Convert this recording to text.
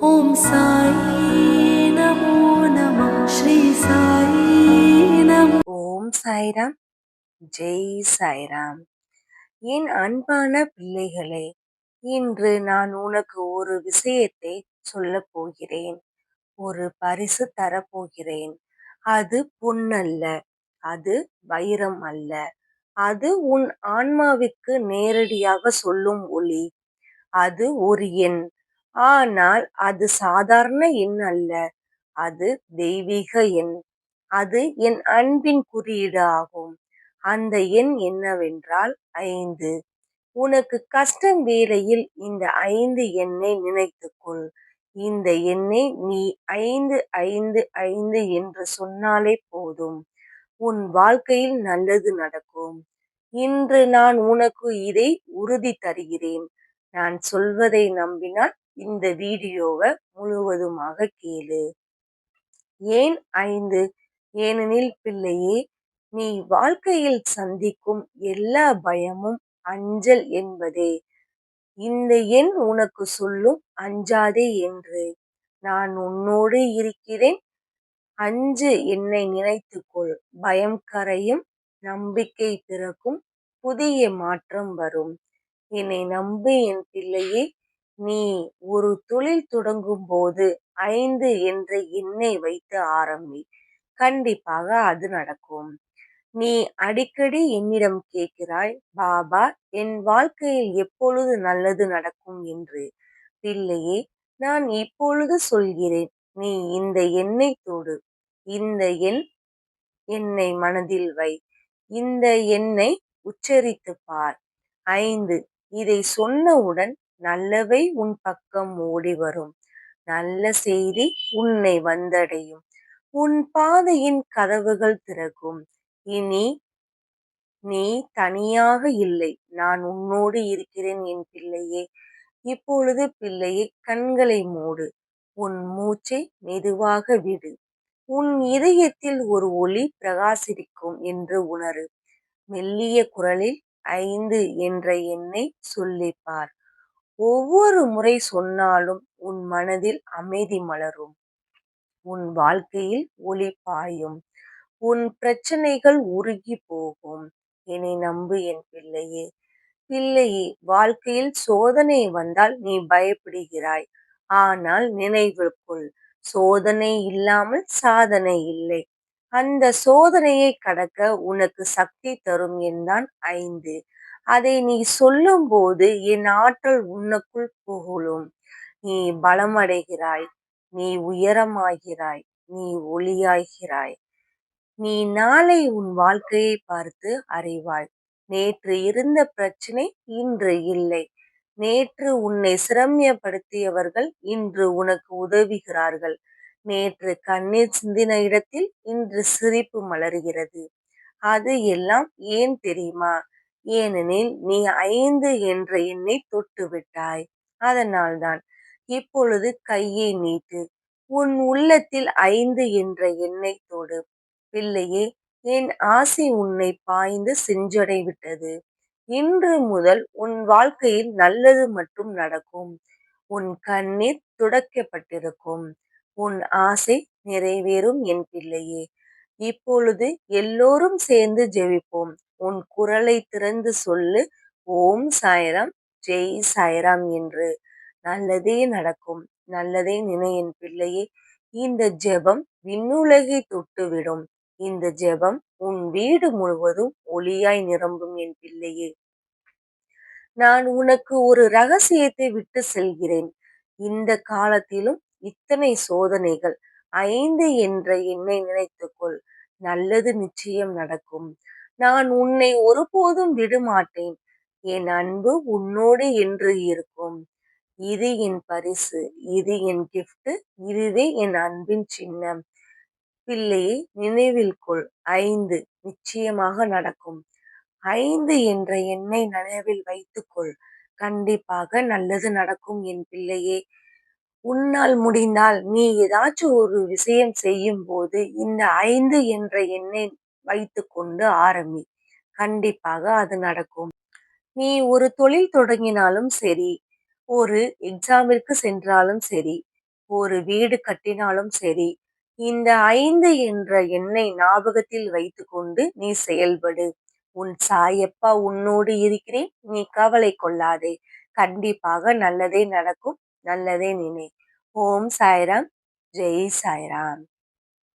ஓம் சாயி நமோ நம ஸ்ரீ சாயி நமோ ஓம் சாய்ராம் ஜெய் சாய்ராம் என் அன்பான பிள்ளைகளே இன்று நான் உனக்கு ஒரு விஷயத்தை சொல்லப் போகிறேன். ஒரு பரிசு தரப்போகிறேன் அது பொன்னல்ல. அது வைரம் அல்ல. அது உன் ஆன்மாவிற்கு நேரடியாக சொல்லும் ஒளி. அது ஒரு எண். ஆனால் அது சாதாரண எண் அல்ல. அது தெய்வீக எண். அது என் அன்பின் குறியீடு ஆகும். அந்த எண் என்னவென்றால் ஐந்து. உனக்கு கஷ்டம் வேளையில் இந்த ஐந்து எண்ணை நினைத்துக்கொள். இந்த எண்ணை நீ ஐந்து ஐந்து ஐந்து என்று சொன்னாலே போதும். உன் வாழ்க்கையில் நல்லது நடக்கும். இன்று நான் உனக்கு இதை உறுதி தருகிறேன். நான் சொல்வதை நம்பினால் இந்த வீடியோவை முழுவதுமாக கேளு. ஏன் ஐந்து? ஏனெனில் பிள்ளையே நீ வாழ்க்கையில் சந்திக்கும் எல்லா பயமும் அஞ்சல் என்பதே. இந்த எண் உனக்கு சொல்லும் அஞ்சாதே என்று. நான் உன்னோடு இருக்கிறேன். அஞ்சு என்னை நினைத்துக்கொள். பயம் கரையும் நம்பிக்கை பிறக்கும் புதிய மாற்றம் வரும். என்னை நம்பு என் பிள்ளையே. நீ ஒரு தொழில் தொடங்கும் போது ஐந்து என்ற எண்ணை வைத்து ஆரம்பி. கண்டிப்பாக அது நடக்கும். நீ அடிக்கடி என்னிடம் கேட்கிறாய் பாபா என் வாழ்க்கையில் எப்பொழுது நல்லது நடக்கும்? என்று. பிள்ளையே நான் இப்பொழுது சொல்கிறேன். நீ இந்த எண்ணை தொடு. இந்த எண் என்னை மனதில் வை. இந்த எண்ணை உச்சரித்து பார். ஐந்து. இதை சொன்னவுடன் நல்லவை உன் பக்கம் ஓடி வரும். நல்ல செய்தி உன்னை வந்தடையும். உன் பாதையின் கதவுகள் திறக்கும். இனி நீ தனியாக இல்லை. நான் உன்னோடு இருக்கிறேன் என் பிள்ளையே. இப்பொழுது பிள்ளையை கண்களை மூடு. உன் மூச்சை மெதுவாக விடு. உன் இதயத்தில் ஒரு ஒளி பிரகாசிக்கும் என்று உணரு. மெல்லிய குரலில் ஐந்து என்ற எண்ணை சொல்லிப்பார். ஒவ்வொரு முறை சொன்னாலும் உன் மனதில் அமைதி மலரும். உன் வாழ்க்கையில் ஒளி பாயும். உன் பிரச்சனைகள் உருகி போகும். என்னை நம்பு என் பிள்ளையே. பிள்ளையே வாழ்க்கையில் சோதனை வந்தால் நீ பயப்படுகிறாய். ஆனால் நினைவுக்குள் சோதனை இல்லாமல் சாதனை இல்லை. அந்த சோதனையை கடக்க உனக்கு சக்தி தரும் என்றான் ஐந்து. அதை நீ சொல்லும்போது என் ஆற்றல் உன்னுக்குள் புகழும். நீ பலமடைகிறாய். நீ உயரமாகிறாய். நீ ஒளியாகிறாய். நீ நாளை உன் வாழ்க்கையை பார்த்து அறிவாய். நேற்று இருந்த பிரச்சனை இன்று இல்லை. நேற்று உன்னை சிரமியப்படுத்தியவர்கள் இன்று உனக்கு உதவுகிறார்கள். நேற்று கண்ணீர் சிந்தின இடத்தில் இன்று சிரிப்பு மலர்கிறது. அது எல்லாம் ஏன் தெரியுமா? ஏனெனில் நீ ஐந்து என்ற எண்ணை தொட்டு விட்டாய் அதனால்தான் இப்பொழுது கையை நீட்டு. உன் உள்ளத்தில் ஐந்து என்ற எண்ணை தொடு. பிள்ளையே என் ஆசை உன்னை பாய்ந்து செஞ்சடை விட்டது இன்று முதல் உன் வாழ்க்கையில் நல்லது மட்டும் நடக்கும். உன் கண்ணீர் துடைக்கப்பட்டிருக்கும். உன் ஆசை நிறைவேறும் என் பிள்ளையே. இப்பொழுது எல்லோரும் சேர்ந்து ஜெபிப்போம். உன் குரலை திறந்து சொல்லு. ஓம் சாய்ராம். ஜெய் சாய்ராம் என்று. நல்லதே நடக்கும். நல்லதே நினை என் பிள்ளையே. இந்த ஜெபம் விண்ணுலகை தொட்டுவிடும். இந்த ஜெபம் உன் வீடு முழுவதும் ஒளியாய் நிரம்பும் என் பிள்ளையே. நான் உனக்கு ஒரு ரகசியத்தை விட்டு செல்கிறேன். இந்த காலத்திலும் இத்தனை சோதனைகள். ஐந்து என்ற எண்ணை நினைத்துக்கொள் நல்லது நிச்சயம் நடக்கும். நான் உன்னை ஒருபோதும் விடமாட்டேன். என் அன்பு உன்னோடு என்று இருக்கும். இது என் பரிசு இது என் கிஃப்ட் இதுவே என் அன்பின் சின்னம். பிள்ளையை நினைவில் கொள் ஐந்து நிச்சயமாக நடக்கும். ஐந்து என்ற எண்ணை நினைவில் வைத்துக்கொள். கண்டிப்பாக நல்லது நடக்கும் என் பிள்ளையே. உன்னால் முடிந்தால் நீ ஏதாச்சும் ஒரு விஷயம் செய்யும் போது இந்த ஐந்து என்ற எண்ணை வைத்து கொண்டு ஆரம்பி. கண்டிப்பாக அது நடக்கும். நீ ஒரு தொழில் தொடங்கினாலும் சரி ஒரு எக்ஸாமிற்கு சென்றாலும் சரி ஒரு வீடு கட்டினாலும் சரி இந்த ஐந்து என்ற எண்ணை ஞாபகத்தில் வைத்துக்கொண்டு நீ செயல்படு. உன் சாயப்பா உன்னோடு இருக்கிறேன் நீ கவலை கொள்ளாதே. கண்டிப்பாக நல்லதே நடக்கும் நல்லதே நினை. ஓம் சாய்ராம் ஜெய் சாய்ராம்.